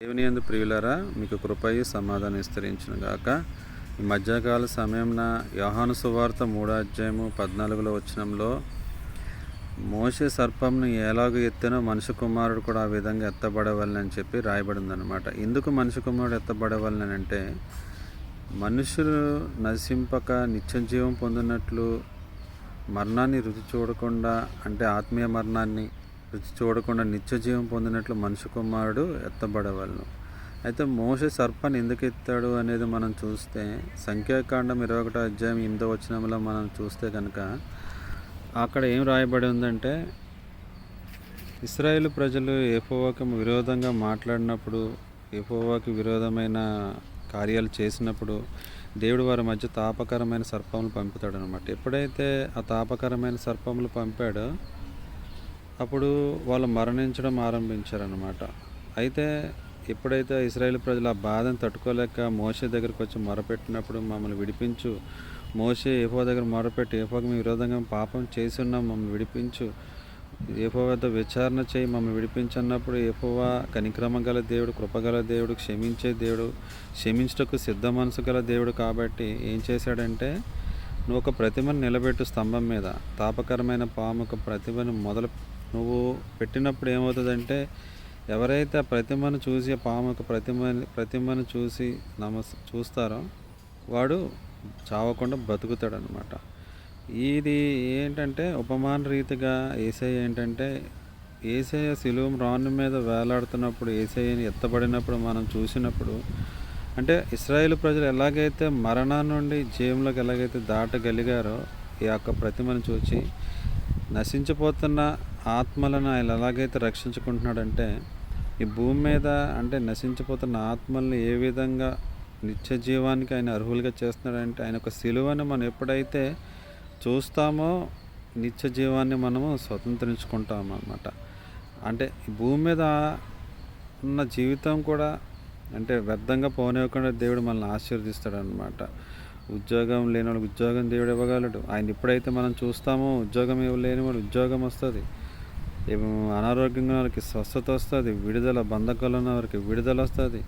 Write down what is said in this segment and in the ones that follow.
దేవుని యందు ప్రియులరా మీకు కృపయు సమాధానం విస్తరించిన గాక. ఈ మధ్యకాల సమయంన యోహాను సువార్త మూడో అధ్యాయము పద్నాలుగులో వచ్చినంలో మోసే సర్పంను ఎలాగ ఎత్తినో మనిషి కుమారుడు కూడా ఆ విధంగా ఎత్తబడవలనని చెప్పి రాయబడింది అనమాట ఎందుకు మనిషి కుమారుడు ఎత్తబడవలనని అంటే మనుషులు నశింపక నిత్యం జీవం పొందినట్లు మరణాన్ని రుచి చూడకుండా అంటే ఆత్మీయ మరణాన్ని రుచి చూడకుండా నిత్య జీవం పొందినట్లు మనిషి కుమారుడు ఎత్తబడవలను. అయితే మోసే సర్పాన్ని ఎందుకు ఎత్తాడు అనేది మనం చూస్తే సంఖ్యాకాండం ఇరవై ఒకటో అధ్యాయం ఎనిమిదో వచ్చినంలో మనం చూస్తే కనుక అక్కడ ఏం రాయబడి ఉందంటే ఇస్రాయేల్ ప్రజలు ఎఫోవాకి విరోధంగా మాట్లాడినప్పుడు ఎఫోవాకి విరోధమైన కార్యాలు చేసినప్పుడు దేవుడు వారి మధ్య తాపకరమైన సర్పములు పంపుతాడు అనమాట ఎప్పుడైతే ఆ తాపకరమైన సర్పములు పంపాడో అప్పుడు వాళ్ళు మరణించడం ఆరంభించారనమాట అయితే ఎప్పుడైతే ఇస్రాయేల్ ప్రజలు ఆ బాధను తట్టుకోలేక మోసే దగ్గరికి వచ్చి మొరపెట్టినప్పుడు మమ్మల్ని విడిపించు మోసే ఏఫో దగ్గర మొరపెట్టి ఏఫోకి మేము విరోధంగా పాపం చేసి ఉన్నాం మమ్మల్ని విడిపించు ఏఫో వద్ద విచారణ చేయి మమ్మల్ని విడిపించన్నప్పుడు ఏఫోవా కనిక్రమ గల దేవుడు కృపగల దేవుడు క్షమించే దేవుడు క్షమించటకు సిద్ధ మనసు గల దేవుడు కాబట్టి ఏం చేశాడంటే నువ్వు ఒక ప్రతిమను నిలబెట్టు స్తంభం మీద తాపకరమైన పాము ఒక ప్రతిమను మొదలు నువ్వు పెట్టినప్పుడు ఏమవుతుందంటే ఎవరైతే ఆ ప్రతిమను చూసి పాము యొక్క ప్రతిమ ప్రతిమను చూసి నమస్ చూస్తారో వాడు చావకుండా బతుకుతాడు అనమాట ఇది ఏంటంటే ఉపమాన రీతిగా ఏసై ఏంటంటే ఏసయ్య సిలువ రాను మీద వేలాడుతున్నప్పుడు ఏసయ్యని ఎత్తబడినప్పుడు మనం చూసినప్పుడు అంటే ఇస్రాయేల్ ప్రజలు ఎలాగైతే మరణం నుండి జీవంలోకి ఎలాగైతే దాటగలిగారో ఈ యొక్క ప్రతిమను చూచి నశించిపోతున్న ఆత్మలను ఆయన ఎలాగైతే రక్షించుకుంటున్నాడంటే ఈ భూమి మీద అంటే నశించిపోతున్న ఆత్మల్ని ఏ విధంగా నిత్య జీవానికి ఆయన అర్హులుగా చేస్తున్నాడంటే ఆయన ఒక సిలువను మనం ఎప్పుడైతే చూస్తామో నిత్య జీవాన్ని మనము స్వతంత్రించుకుంటాం అన్నమాట. అంటే భూమి మీద ఉన్న జీవితం కూడా అంటే వ్యర్థంగా పోనివ్వకుండా దేవుడు మనల్ని ఆశీర్వదిస్తాడు అనమాట ఉద్యోగం లేని వాళ్ళకి ఉద్యోగం దేవుడు ఇవ్వగలడు. ఆయన ఎప్పుడైతే మనం చూస్తామో ఉద్యోగం ఇవ్వలేని వాడు ఉద్యోగం వస్తుంది. అనారోగ్యంగా వారికి స్వస్థత వస్తుంది విడుదల బంధకాలు ఉన్న వారికి విడుదల వస్తుంది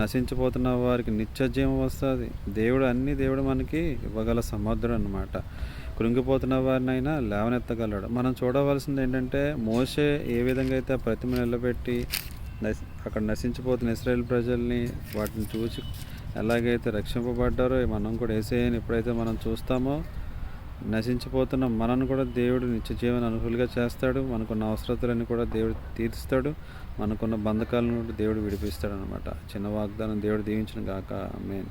నశించిపోతున్న వారికి నిత్యజీవం వస్తుంది. దేవుడు అన్ని దేవుడు మనకి ఇవ్వగల సమర్థుడు అనమాట కృంగిపోతున్న వారినైనా లేవనెత్తగలడు. మనం చూడవలసింది ఏంటంటే మోసే ఏ విధంగా అయితే ఆ ప్రతిమ నిలబెట్టి అక్కడ నశించిపోతున్న ఇస్రాయేల్ ప్రజల్ని వాటిని చూసి ఎలాగైతే రక్షింపబడ్డారో మనం కూడా వేసేయని ఎప్పుడైతే మనం చూస్తామో నశించిపోతున్న మనను కూడా దేవుడు నిత్య జీవన అనుకూలుగా చేస్తాడు. మనకున్న అవసరతలన్నీ కూడా దేవుడు తీరుస్తాడు. మనకున్న బంధకాలను దేవుడు విడిపిస్తాడు అనమాట చిన్న వాగ్దానం దేవుడు దీవించిన గాక. మెయిన్